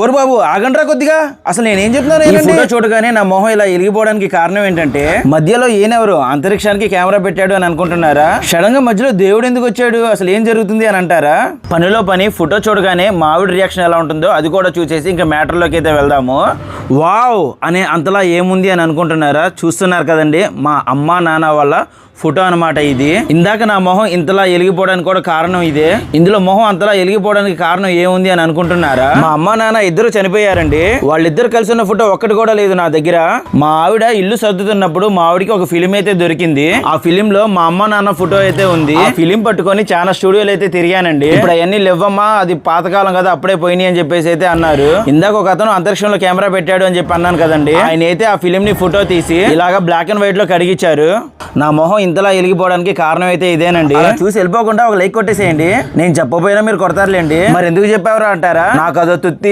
ఓరు బాబు ఆగండ్రా కొద్దిగా. అసలు నేనేం చెప్తున్నాను ఫోటో చూడగానే నా మొహం ఇలా ఎలిగిపోవడానికి కారణం ఏంటంటే మధ్యలో ఈయనెవరు అంతరిక్షానికి కెమెరా పెట్టాడు అని అనుకుంటున్నారా? సడన్గా మధ్యలో దేవుడు ఎందుకు వచ్చాడు? అసలు ఏం జరుగుతుంది అని అంటారా? పనిలో పని ఫోటో చూడగానే మా ఆవిడ రియాక్షన్ ఎలా ఉంటుందో అది కూడా చూసేసి ఇంకా మ్యాటర్లోకి అయితే వెళ్దాము. వావ్ అనే అంతలా ఏముంది అని అనుకుంటున్నారా? చూస్తున్నారు కదండి మా అమ్మ నాన్న వాళ్ళ ఫోటో అన్నమాట ఇది. ఇందాక నా మొహం ఇంతలా ఎలిగిపోవడానికి కూడా కారణం ఇదే. ఇందులో మొహం అంతలా ఎలిగిపోవడానికి కారణం ఏముంది అని అనుకుంటున్నారా? మా అమ్మ నాన్న ఇద్దరు చనిపోయారండి. వాళ్ళిద్దరు కలిసి ఉన్న ఫోటో ఒక్కటి కూడా లేదు నా దగ్గర. మా ఆవిడ ఇల్లు సర్దుతున్నప్పుడు మా ఆవిడకి ఒక ఫిలిం అయితే దొరికింది. ఆ ఫిలిం లో మా అమ్మ నాన్న ఫోటో అయితే ఉంది. ఆ ఫిలిం పట్టుకొని చాలా స్టూడియోలు అయితే తిరిగానండి. ఇప్పుడు అవన్నీ లేవమ్మా అది పాతకాలం కదా అప్పుడే పోయినాయి అని చెప్పేసి అయితే అన్నారు. ఇందాక ఒక అతను అంతరిక్షంలో కెమెరా పెట్టాడు. అని చెప్పి అన్నాను కదండి. ఆయన అయితే ఆ ఫిలిం ని ఫోటో తీసి ఇలాగా బ్లాక్ అండ్ వైట్లో కడిగిచ్చారు. నా మొహం ఇంతలా ఎలిగిపోవడానికి కారణం అయితే ఇదేనండి చూసి వెళ్ళిపోకుండా ఒక లైక్ కొట్టేసేయండి. నేను చెప్పపోయినా మీరు కొడతారులేండి. మరి ఎందుకు చెప్పారు అంటారా? నాకు అదో తుత్తి